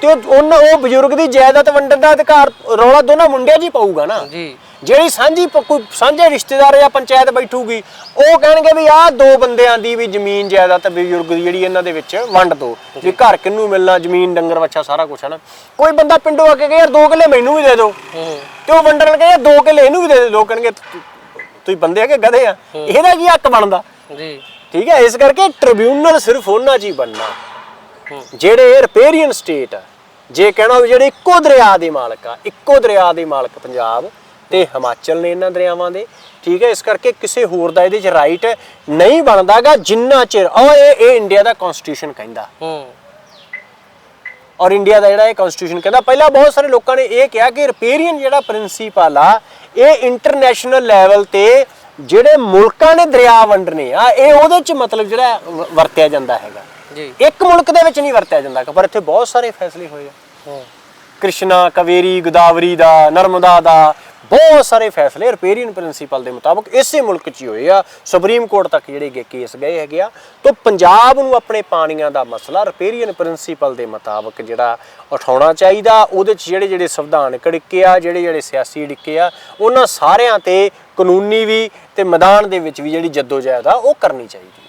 ਤੇ ਉਹ- ਉਹਨਾਂ ਉਹ ਬਜ਼ੁਰਗ ਦੀ ਜਾਇਦਾਦ ਵੰਡਣ ਦਾ ਅਧਿਕਾਰ ਰੌਲਾ ਦੋਨਾਂ ਮੁੰਡਿਆਂ 'ਚ ਹੀ ਪਊਗਾ ਨਾ। ਜੀ। ਜਿਹੜੀ ਸਾਂਝੀ ਕੋਈ ਸਾਂਝੇ ਰਿਸ਼ਤੇਦਾਰ ਜਾਂ ਪੰਚਾਇਤ ਬੈਠੂਗੀ ਉਹ ਕਹਿਣਗੇ ਵੀ ਆਹ ਦੋ ਬੰਦਿਆਂ ਦੀ ਵੀ ਜ਼ਮੀਨ ਜਾਇਦਾਦ ਤੇ ਬਜ਼ੁਰਗ ਦੀ ਜਿਹੜੀ ਇਹਨਾਂ ਦੇ ਵਿੱਚ ਵੰਡ ਦੋ ਵੀ ਘਰ ਕਿੰਨੂੰ ਮਿਲਣਾ ਜ਼ਮੀਨ ਡੰਗਰ ਵੱਛਾ ਸਾਰਾ ਕੁਝ ਹੈ ਨਾ ਕੋਈ ਬੰਦਾ ਪਿੰਡੋਂ ਆ ਕੇ ਕਹੇ ਯਾਰ ਦੋ ਕਿੱਲੇ ਮੈਨੂੰ ਵੀ ਦੇ ਦਿਓ ਤੇ ਉਹ ਵੰਡਣ ਲੱਗੇ ਯਾਰ ਦੋ ਕਿੱਲੇ ਇਹਨੂੰ ਵੀ ਦੇ ਦੇ ਲੋਕ ਕਹਿਣਗੇ ਤੁਸੀਂ ਬੰਦੇ ਆ ਕਿ ਗਧੇ ਆ? ਇਹਦਾ ਕੀ ਹੱਕ ਬਣਦਾ? ਜੀ। ਠੀਕ ਹੈ ਇਸ ਕਰਕੇ ਟ੍ਰਿਬਿਊਨਲ ਸਿਰਫ ਉਹਨਾਂ 'ਚ ਹੀ ਬਣਨਾ। ਜਿਹੜੇ ਰਿਪੇਰੀਅਨ ਸਟੇਟ ਆ ਜੇ ਕਹਿਣਾ ਵੀ ਜਿਹੜੇ ਇੱਕੋ ਦਰਿਆ ਦੇ ਮਾਲਕ ਆ ਇੱਕੋ ਦਰਿਆ ਦੇ ਮਾਲਕ ਪੰਜਾਬ ਤੇ ਹਿਮਾਚਲ ਨੇ ਇਹਨਾਂ ਦਰਿਆਵਾਂ ਦੇ ਠੀਕ ਹੈ ਇਸ ਕਰਕੇ ਕਿਸੇ ਹੋਰ ਦਾ ਇਹਦੇ 'ਚ ਰਾਈਟ ਨਹੀਂ ਬਣਦਾਗਾ ਜਿੰਨਾ ਚਿਰ ਉਹ ਇਹ ਇਹ ਇੰਡੀਆ ਦਾ ਕਨਸਟੀਟਿਊਸ਼ਨ ਕਹਿੰਦਾ। ਹੂੰ। ਔਰ ਇੰਡੀਆ ਦਾ ਜਿਹੜਾ ਇਹ ਕਨਸਟੀਟਿਊਸ਼ਨ ਕਹਿੰਦਾ ਪਹਿਲਾਂ ਬਹੁਤ ਸਾਰੇ ਲੋਕਾਂ ਨੇ ਇਹ ਕਿਹਾ ਕਿ ਰਿਪੇਰੀਅਨ ਜਿਹੜਾ ਪ੍ਰਿੰਸੀਪਲ ਆ ਇਹ ਇੰਟਰਨੈਸ਼ਨਲ ਲੈਵਲ ਤੇ ਜਿਹੜੇ ਮੁਲਕਾਂ ਨੇ ਦਰਿਆ ਵੰਡਨੇ ਆ ਇਹ ਉਹਦੇ ਚ ਮਤਲਬ ਜਿਹੜਾ ਵਰਤਿਆ ਜਾਂਦਾ ਹੈਗਾ। ਜੀ। ਇੱਕ ਮੁਲਕ ਦੇ ਵਿੱਚ ਨਹੀਂ ਵਰਤਿਆ ਜਾਂਦਾ ਪਰ ਇੱਥੇ ਬਹੁਤ ਸਾਰੇ ਫੈਸਲੇ ਹੋਏ ਆ। ਹੂੰ। ਕ੍ਰਿਸ਼ਨਾ ਕਵੇਰੀ ਗੋਦਾਵਰੀ ਦਾ ਨਰਮਦਾ ਦਾ ਬਹੁਤ ਸਾਰੇ ਫੈਸਲੇ ਰਿਪੇਰੀਅਨ ਪ੍ਰਿੰਸੀਪਲ ਦੇ ਮੁਤਾਬਕ ਇਸੇ ਮੁਲਕ 'ਚ ਹੀ ਹੋਏ ਆ। ਸੁਪਰੀਮ ਕੋਰਟ ਤੱਕ ਜਿਹੜੇ ਕੇਸ ਗਏ ਹੈਗੇ ਆ। ਤੋਂ ਪੰਜਾਬ ਨੂੰ ਆਪਣੇ ਪਾਣੀਆਂ ਦਾ ਮਸਲਾ ਰਿਪੇਰੀਅਨ ਪ੍ਰਿੰਸੀਪਲ ਦੇ ਮੁਤਾਬਕ ਜਿਹੜਾ ਉਠਾਉਣਾ ਚਾਹੀਦਾ। ਉਹਦੇ 'ਚ ਜਿਹੜੇ ਜਿਹੜੇ ਸੰਵਿਧਾਨਕ ਕੜਿੱਕੇ ਆ, ਜਿਹੜੇ ਜਿਹੜੇ ਸਿਆਸੀ ਡਿੱਕੇ ਆ, ਉਹਨਾਂ ਸਾਰਿਆਂ ਤੇ ਕਾਨੂੰਨੀ ਵੀ ਤੇ ਮੈਦਾਨ ਦੇ ਵਿੱਚ ਵੀ ਜਿਹੜੀ ਜੱਦੋਜਹਿਦ ਆ, ਉਹ ਕਰਨੀ ਚਾਹੀਦੀ